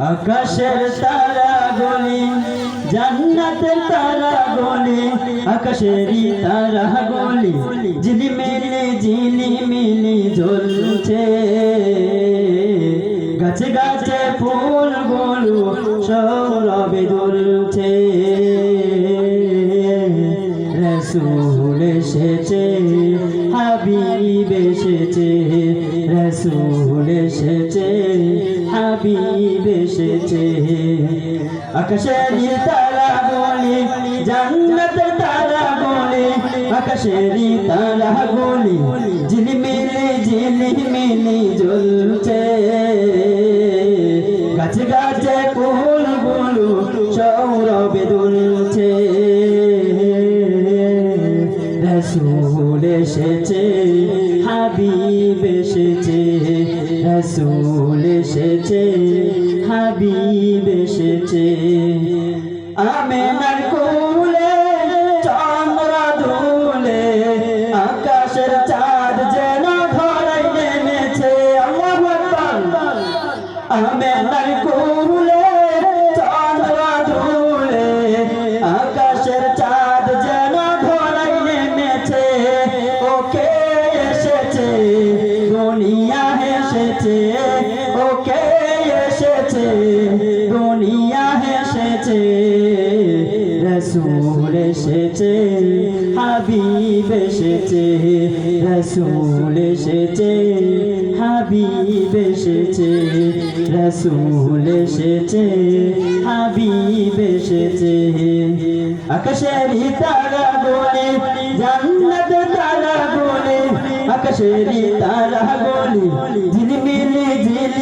আকাশের তারা গলি জান্নাতের তারা গলি আকাশেরই তারা গলি ঝিলিমিলি ঝিলিমিলি জ্বলছে। গাছে গাছে ফুলগুলো সৌরভে দুলছে রসুল এসেছে, হাবিব এসেছে, রসুল এসেছে, হাবিব এসেছে। আকাশের তারা বলি জান্নাত তারা বলি আকাশের তারা বলি ঝিলিমিলি ঝিলিমিলি জ্বলছে। গাছে গাছে ফুলগুলো সৌরভে দুলছে। রসুল এসেছে, হাবিব এসেছে, রসুল এসেছে। হাবিব এসেছে। আমেনার কুলে দুনিয়া এসেছে রসুল এসেছে, হাবিব এসেছে, রসুল এসেছে, হাবিব এসেছে, রসুল এসেছে, হাবিব এসেছে। আকাশের তারা বলে জান্নাত তারা বলে আকাশের তারা বলে ঝিলিমিলি ঝিলিমিলি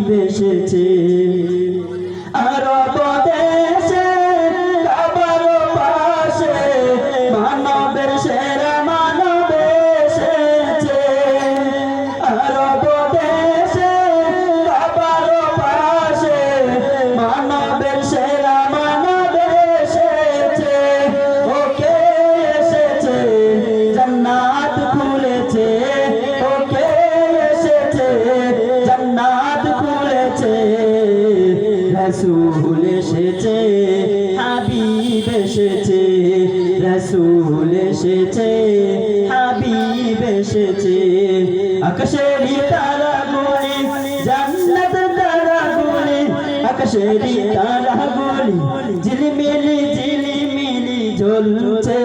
রসুল এসেছে, হাবিব এসেছে, রসুল এসেছে, হাবিব এসেছে। আকাশের তারা গুলি জান্নাত তারা গুলি আকাশের তারা গুলি ঝিলিমিলি ঝিলিমিলি জ্বলছে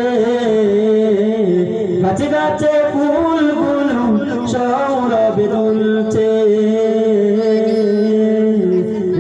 গাছে গাছে ফুলগুলো সৌরভে দুলছে